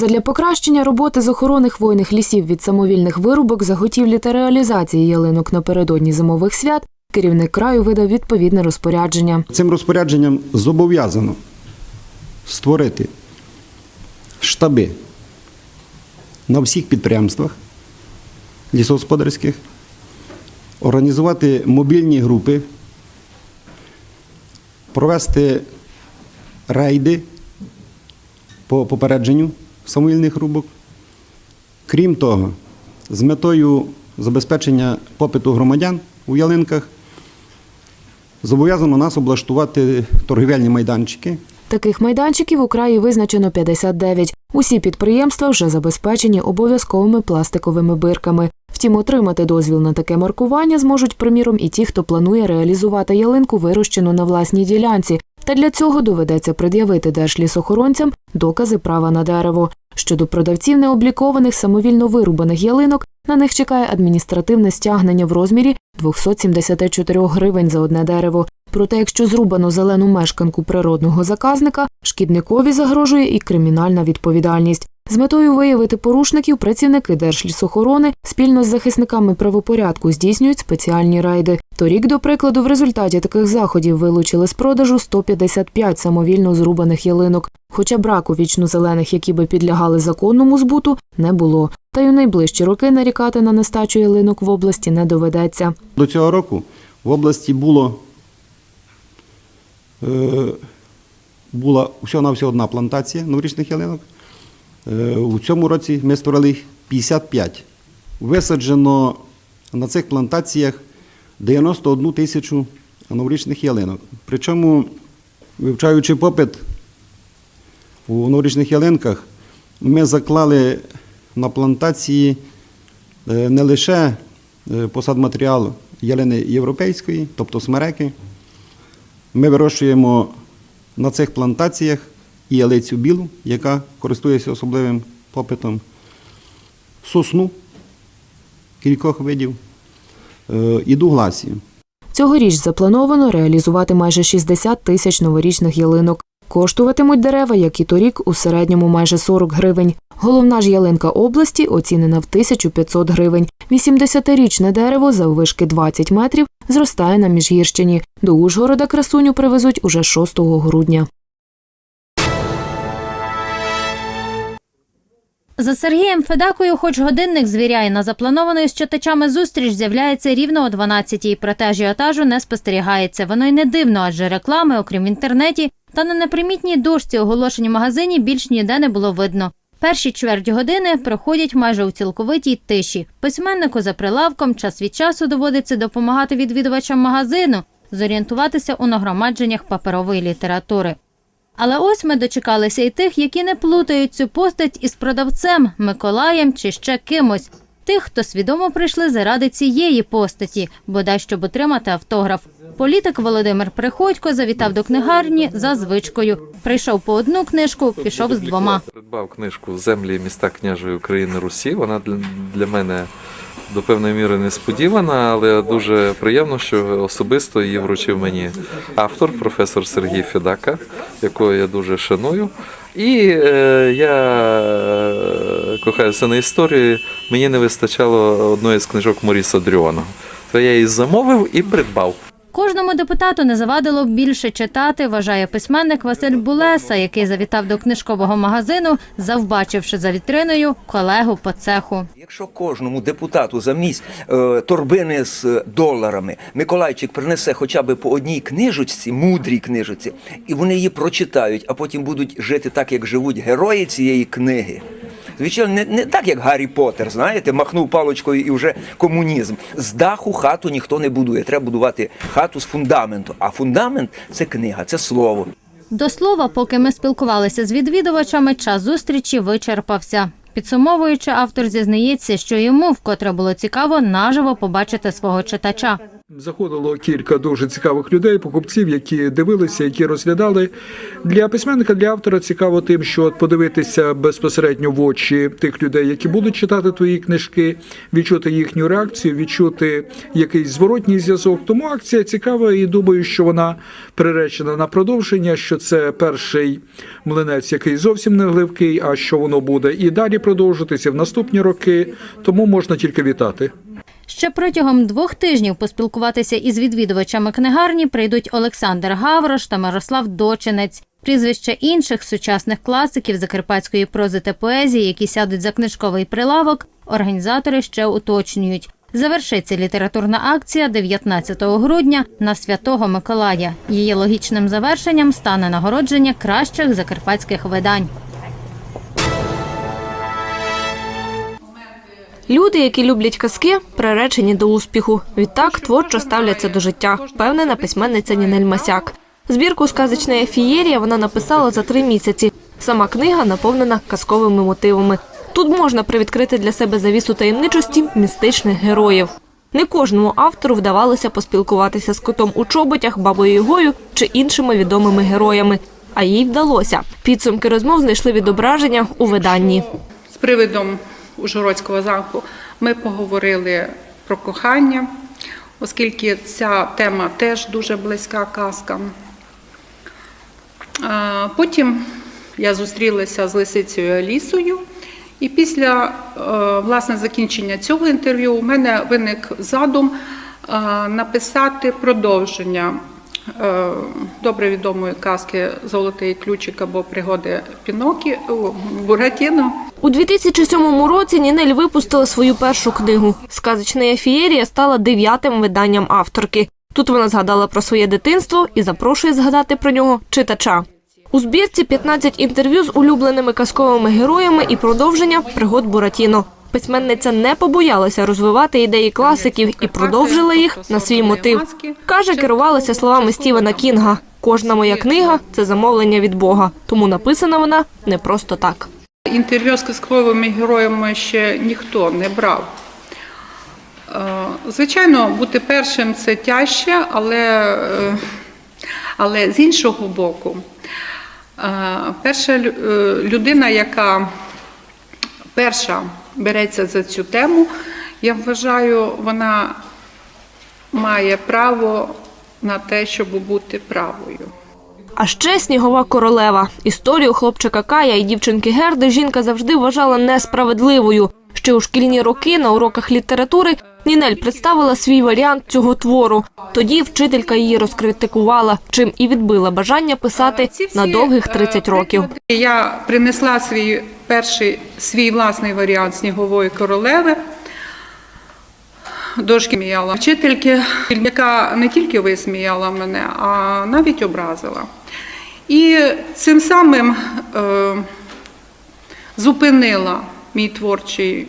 Задля покращення роботи з охорони хвойних лісів від самовільних вирубок, заготівлі та реалізації ялинок напередодні зимових свят керівник краю видав відповідне розпорядження. Цим розпорядженням зобов'язано створити штаби на всіх підприємствах лісогосподарських, організувати мобільні групи, провести рейди по попередженню самовільних рубок. Крім того, з метою забезпечення попиту громадян у ялинках Зобов'язано нас облаштувати торгівельні майданчики. Таких майданчиків у краї визначено 59. Усі підприємства вже забезпечені обов'язковими пластиковими бирками. Втім, отримати дозвіл на таке маркування зможуть, приміром, і ті, хто планує реалізувати ялинку, вирощену на власній ділянці. Та для цього доведеться пред'явити держлісохоронцям докази права на дерево. Щодо продавців необлікованих самовільно вирубаних ялинок, на них чекає адміністративне стягнення в розмірі 274 гривень за одне дерево. Проте, якщо зрубано зелену мешканку природного заказника, шкідникові загрожує і кримінальна відповідальність. З метою виявити порушників працівники Держлісохорони спільно з захисниками правопорядку здійснюють спеціальні рейди. Торік, до прикладу, в результаті таких заходів вилучили з продажу 155 самовільно зрубаних ялинок. Хоча браку вічно-зелених, які би підлягали законному збуту, не було. Та й у найближчі роки нарікати на нестачу ялинок в області не доведеться. До цього року в області було е, була всього-навсього одна плантація новорічних ялинок. Е, у цьому році ми створили 55. Висаджено на цих плантаціях 91 тисячу новорічних ялинок. Причому, вивчаючи попит у новорічних ялинках, ми заклали на плантації е, не лише е, посадматеріал ялини європейської, тобто смереки. Ми вирощуємо на цих плантаціях і ялицю білу, яка користується особливим попитом, сосну кількох видів і дугласію. Цьогоріч заплановано реалізувати майже 60 тисяч новорічних ялинок. Коштуватимуть дерева, як і торік, у середньому майже 40 гривень. Головна ж ялинка області оцінена в 1500 гривень. 80-річне дерево заввишки 20 метрів зростає на Міжгірщині. До Ужгорода красуню привезуть уже 6 грудня. За Сергієм Федакою, хоч годинник звіряє на запланованої з читачами зустріч, з'являється рівно о 12-й. Проте ажіотажу не спостерігається. Воно й не дивно, адже реклами, окрім в інтернеті, та на непримітній дошці оголошень магазині більш ніде не було видно. Перші чверть години проходять майже у цілковитій тиші. Письменнику за прилавком час від часу доводиться допомагати відвідувачам магазину, зорієнтуватися у нагромадженнях паперової літератури. Але ось ми дочекалися і тих, які не плутають цю постать із продавцем, Миколаєм чи ще кимось. Тих, хто свідомо прийшли заради цієї постаті, бодай щоб отримати автограф. Політик Володимир Приходько завітав до книгарні за звичкою. Прийшов по одну книжку, пішов з двома. Придбав книжку Землі і міста княжої України Русі. Вона для, для мене до певної міри несподівана, але дуже приємно, що особисто її вручив мені автор, професор Сергій Федака, якого я дуже шаную. І е, я е, кохаюся на історії. Мені не вистачало одної з книжок Моріса Дріона. То я її замовив і придбав. Кожному депутату не завадило б більше читати, вважає письменник Василь Булеса, який завітав до книжкового магазину, завбачивши за вітриною колегу по цеху. Якщо кожному депутату замість е, торбини з е, доларами Миколайчик принесе хоча б по одній книжечці, мудрій книжечці, і вони її прочитають, а потім будуть жити так, як живуть герої цієї книги. Звичайно, не, не так, як Гаррі Поттер, знаєте, махнув паличкою і вже комунізм. З даху хату ніхто не будує. Треба будувати хату з фундаменту. А фундамент це книга, це слово. До слова, поки ми спілкувалися з відвідувачами, час зустрічі вичерпався. Підсумовуючи, автор зізнається, що йому вкотре було цікаво наживо побачити свого читача. Заходило кілька дуже цікавих людей, покупців, які дивилися, які розглядали. Для письменника, для автора цікаво тим, що от подивитися безпосередньо в очі тих людей, які будуть читати твої книжки, відчути їхню реакцію, відчути якийсь зворотній зв'язок. Тому акція цікава і думаю, що вона приречена на продовження. Що це перший млинець, який зовсім не гливкий, а що воно буде і далі продовжитися в наступні роки. Тому можна тільки вітати. Ще протягом двох тижнів поспілкуватися із відвідувачами книгарні прийдуть Олександр Гаврош та Мирослав Дочинець. Прізвища інших сучасних класиків закарпатської прози та поезії, які сядуть за книжковий прилавок, організатори ще уточнюють. Завершиться літературна акція 19 грудня на Святого Миколая. Її логічним завершенням стане нагородження кращих закарпатських видань. Люди, які люблять казки, приречені до успіху. Відтак творчо ставляться до життя, впевнена письменниця Нінель Масяк. Збірку сказочна фієрія вона написала за три місяці. Сама книга наповнена казковими мотивами. Тут можна привідкрити для себе завісу таємничості містичних героїв. Не кожному автору вдавалося поспілкуватися з котом у чоботях, бабою Ягою чи іншими відомими героями. А їй вдалося. Підсумки розмов знайшли відображення у виданні. З привидом Ужгородського замку ми поговорили про кохання, оскільки ця тема теж дуже близька казкам. Потім я зустрілася з лисицею Алісою, і після е, власне закінчення цього інтерв'ю у мене виник задум е, написати продовження е, добре відомої казки Золотий ключик або пригоди Пінокі Буратіно. У 2007 році Нінель випустила свою першу книгу. Сказочна фієрія стала дев'ятим виданням авторки. Тут вона згадала про своє дитинство і запрошує згадати про нього читача. У збірці 15 інтерв'ю з улюбленими казковими героями і продовження пригод Буратіно. Письменниця не побоялася розвивати ідеї класиків і продовжила їх на свій мотив. Каже, керувалася словами Стівена Кінга. Кожна моя книга це замовлення від Бога, тому написана вона не просто так. Інтерв'ю з казковими героями ще ніхто не брав. Е, Звичайно, бути першим це тяжче, але, е, але з іншого боку, е, перша людина, яка перша береться за цю тему, я вважаю, вона має право на те, щоб бути правою. А ще снігова королева. Історію хлопчика Кая і дівчинки Герди жінка завжди вважала несправедливою. Ще у шкільні роки на уроках літератури Нінель представила свій варіант цього твору. Тоді вчителька її розкритикувала, чим і відбила бажання писати на довгих е, 30 років. Я принесла свій перший свій власний варіант снігової королеви. Дошки міяла вчительки, яка не тільки висміяла мене, а навіть образила. І цим самим е, зупинила мій творчий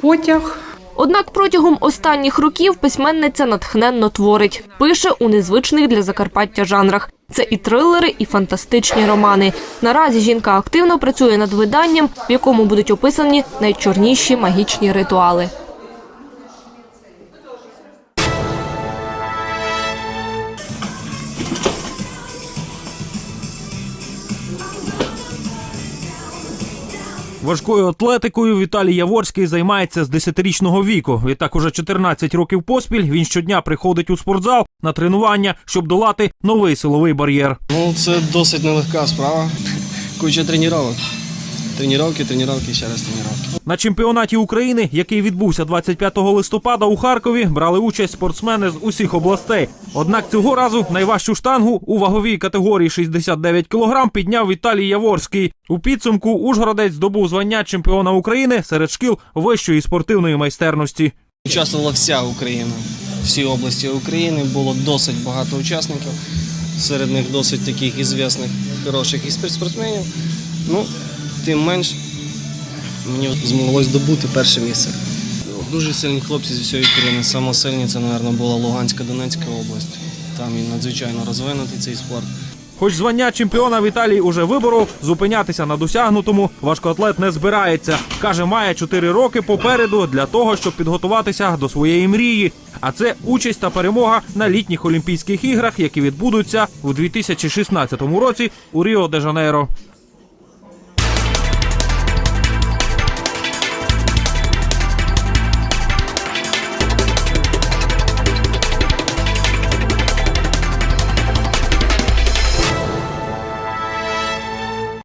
потяг. Однак протягом останніх років письменниця натхненно творить, пише у незвичних для Закарпаття жанрах. Це і трилери, і фантастичні романи. Наразі жінка активно працює над виданням, в якому будуть описані найчорніші магічні ритуали. Важкою атлетикою Віталій Яворський займається з 10-річного віку. Відтак уже 14 років поспіль він щодня приходить у спортзал на тренування, щоб долати новий силовий бар'єр. Ну, це досить нелегка справа. Куча тренувань. Тренування, тренування, ще раз тренування. На чемпіонаті України, який відбувся 25 листопада у Харкові, брали участь спортсмени з усіх областей. Однак цього разу найважчу штангу у ваговій категорії 69 кг підняв Віталій Яворський. У підсумку Ужгородець здобув звання чемпіона України серед шкіл вищої спортивної майстерності. Участвувала вся Україна. Всі області України було досить багато учасників. Серед них досить таких ізвісних, хороших і спортсменів. Ну, тим менш, мені змоглось добути перше місце. Дуже сильні хлопці з всієї України. Саме сильні це, мабуть, була Луганська, Донецька область. Там і надзвичайно розвинутий цей спорт. Хоч звання чемпіона Віталій уже виборов, зупинятися на досягнутому важкоатлет не збирається. Каже, має 4 роки попереду для того, щоб підготуватися до своєї мрії. А це участь та перемога на літніх Олімпійських іграх, які відбудуться у 2016 році у Ріо де Жанейро.